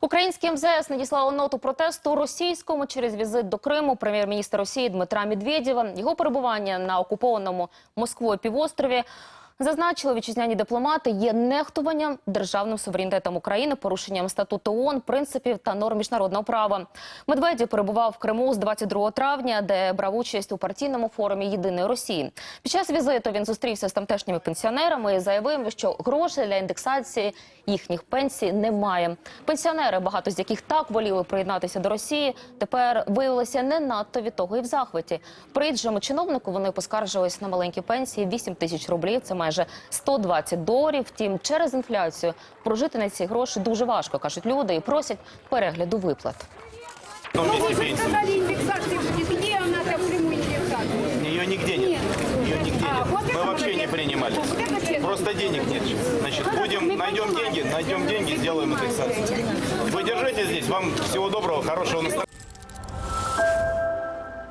Українське МЗС надіслало ноту протесту російському через візит до Криму прем'єр-міністра Росії Дмитра Медведєва. Його перебування на окупованому Москвою півострові зазначили вітчизняні дипломати є нехтуванням державним суверенітетом України, порушенням статуту ООН, принципів та норм міжнародного права. Медведєв перебував в Криму з 22 травня, де брав участь у партійному форумі Єдиної Росії. Під час візиту він зустрівся з тамтешніми пенсіонерами і заявив, що грошей для індексації їхніх пенсій немає. Пенсіонери, багато з яких так воліли приєднатися до Росії, тепер виявилися не надто від того і в захваті. Приїжджому чиновнику вони поскаржились на маленькі пенсії 8 тисяч рублів. Це майже 120 доларів. Втім, через інфляцію прожити на ці гроші дуже важко, кажуть люди, і просять перегляду виплат. Ну, Ну, вместе вы же пенсию. сказали индексацию, где она там прямую индексацию? Ее нигде нет. Ее нигде А, нет. вот это Мы вообще молодец. не принимали. Вот это честно. Просто денег нет. Значит, будем, найдем деньги, найдем деньги, сделаем индексацию. Вы держите здесь. Вам всего доброго, хорошего настроения.